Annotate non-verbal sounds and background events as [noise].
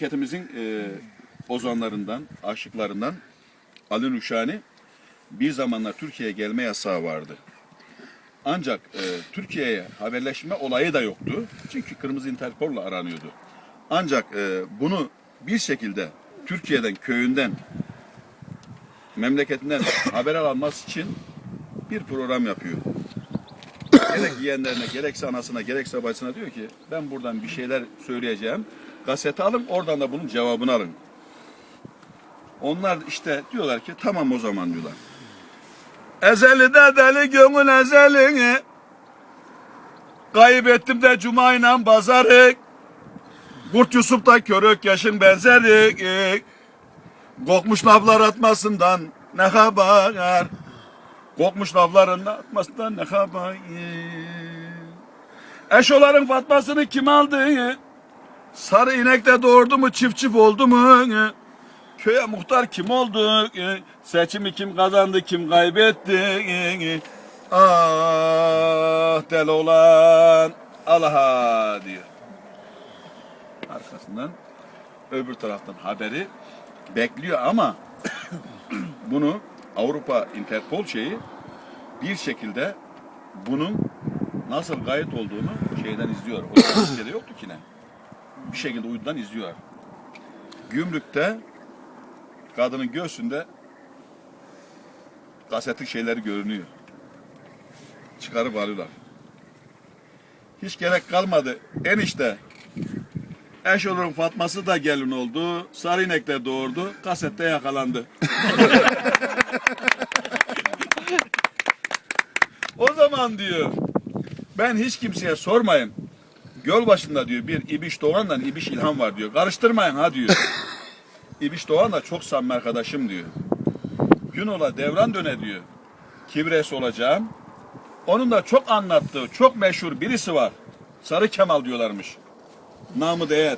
Memleketimizin e, ozanlarından, aşıklarından Ali Nuşani bir zamanlar Türkiye'ye gelme yasağı vardı. Ancak e, Türkiye'ye haberleşme olayı da yoktu. Çünkü Kırmızı Interpol'la aranıyordu. Ancak e, bunu bir şekilde Türkiye'den, köyünden, memleketinden [coughs] haber alması için bir program yapıyor. Gerek yeğenlerine, gerekse anasına, gerekse bacısına diyor ki ben buradan bir şeyler söyleyeceğim. Gazete alın, oradan da bunun cevabını alın. Onlar işte diyorlar ki tamam o zaman diyorlar. Ezeli de deli gönül ezelini Kaybettim de cuma ile pazarı Kurt Yusuf da körük yaşın benzeri Kokmuş laflar atmasından ne haber Kokmuş lafların atmasından ne haber Eşoların Fatmasını kim aldı Sarı inek de doğurdu mu çift çift oldu mu Köye muhtar kim oldu? Seçimi kim kazandı, kim kaybetti? Ah deli olan Allah'a diyor. Arkasından öbür taraftan haberi bekliyor ama [coughs] bunu Avrupa Interpol şeyi bir şekilde bunun nasıl kayıt olduğunu şeyden izliyor. O [coughs] Türkiye'de yoktu ki ne? Bir şekilde uydudan izliyor. Gümrükte kadının göğsünde kasetlik şeyleri görünüyor. Çıkarıp alıyorlar. Hiç gerek kalmadı. Enişte eş olurum Fatması da gelin oldu. Sarı inek de doğurdu. Kasette yakalandı. [laughs] o zaman diyor ben hiç kimseye sormayın. Göl başında diyor bir İbiş Doğan'la İbiş İlhan var diyor. Karıştırmayın ha diyor. [laughs] İbiş Doğan da çok samimi arkadaşım diyor. Gün ola devran döne diyor. Kibres olacağım. Onun da çok anlattığı, çok meşhur birisi var. Sarı Kemal diyorlarmış. Namı değer.